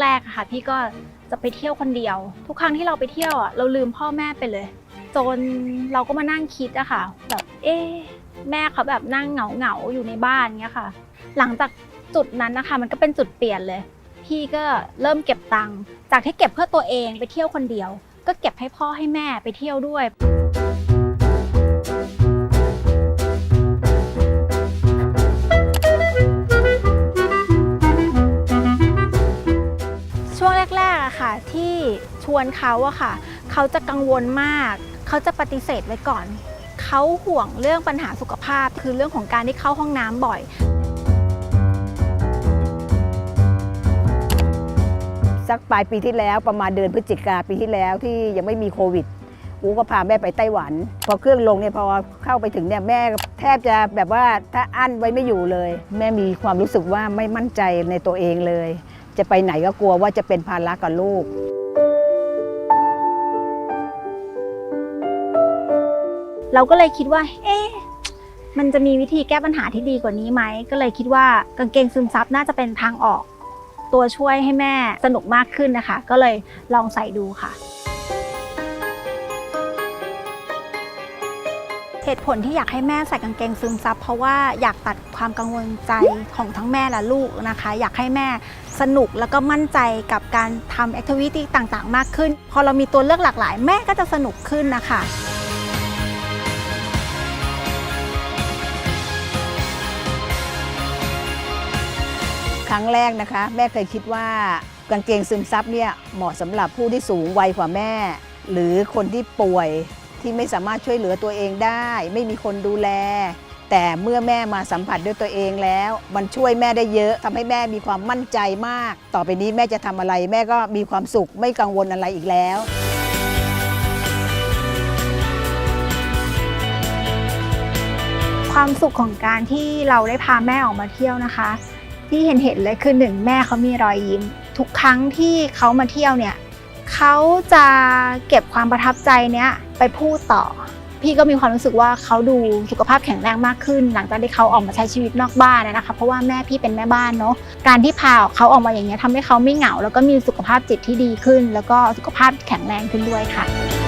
แรกๆอะค่ะ พี่ก็จะไปเที่ยวคนเดียว ทุกครั้งที่เราไปเที่ยวอะเราลืมพ่อแม่ไปเลย จนเราก็มานั่งคิดอะค่ะ แบบเอ๊ะแม่เขาแบบนั่งเหงาเหงาๆอยู่ในบ้านเงี้ยค่ะ หลังจากจุดนั้นนะคะ มันก็เป็นจุดเปลี่ยนเลย พี่ก็เริ่มเก็บตังค์จากที่เก็บเพื่อตัวเองไปเที่ยวคนเดียว ก็เก็บให้พ่อให้แม่ไปเที่ยวด้วย ชวนเขาอะค่ะ เขาจะกังวลมาก เขาจะปฏิเสธไว้ก่อน เขาห่วงเรื่องปัญหาสุขภาพ คือเรื่องของการที่เข้าห้องน้ำบ่อย สักปลายปีที่แล้วประมาณเดือนพฤศจิกาปีที่แล้วที่ยังไม่มีโควิดกูก็พาแม่ไปไต้หวัน พอเครื่องลงเนี่ยพอเข้าไปถึงเนี่ยแม่แทบจะแบบว่าถ้าอั้นไว้ไม่อยู่เลย แม่มีความรู้สึกว่าไม่มั่นใจในตัวเองเลย จะไปไหนก็กลัวว่าจะเป็นภาระกับลูก เราก็เลยคิดว่า เอ๊ะมันจะมีวิธีแก้ปัญหาที่ดีกว่านี้ไหม ก็เลยคิดว่ากางเกงซึมซับน่าจะเป็นทางออก ตัวช่วยให้แม่สนุกมากขึ้นนะคะ ก็เลยลองใส่ดูค่ะ เหตุผลที่อยากให้แม่ใส่กางเกงซึมซับ เพราะว่าอยากตัดความกังวลใจของทั้งแม่และลูกนะคะ อยากให้แม่สนุกแล้วก็มั่นใจกับการทำแอคทิวิตี้ต่างๆ มากขึ้น พอเรามีตัวเลือกหลากหลาย แม่ก็จะสนุกขึ้นนะคะ ครั้งแรกนะคะ แม่เคยคิดว่ากางเกงซึมซับเนี่ยเหมาะสำหรับผู้ที่สูงวัยกว่าแม่ หรือคนที่ป่วยที่ไม่สามารถช่วยเหลือตัวเองได้ ไม่มีคนดูแล แต่เมื่อแม่มาสัมผัสด้วยตัวเองแล้ว มันช่วยแม่ได้เยอะทำให้แม่มีความมั่นใจมาก ต่อไปนี้แม่จะทำอะไร แม่ก็มีความสุขไม่กังวลอะไรอีกแล้วความสุขของการที่เราได้พาแม่ออกมาเที่ยวนะคะ ที่เห็นเห็นเลยคือหนึ่งแม่เขามีรอยยิ้ม ทุกครั้งที่เขามาเที่ยวเนี่ยเขาจะเก็บความประทับใจเนี้ยไปพูดต่อ พี่ก็มีความรู้สึกว่าเขาดูสุขภาพแข็งแรงมากขึ้น หลังจากที่เขาออกมาใช้ชีวิตนอกบ้านนะคะ เพราะว่าแม่พี่เป็นแม่บ้านเนาะการที่พาเขาออกมาอย่างเงี้ยทำให้เขาไม่เหงา แล้วก็มีสุขภาพจิตที่ดีขึ้น แล้วก็สุขภาพแข็งแรงขึ้นด้วยค่ะ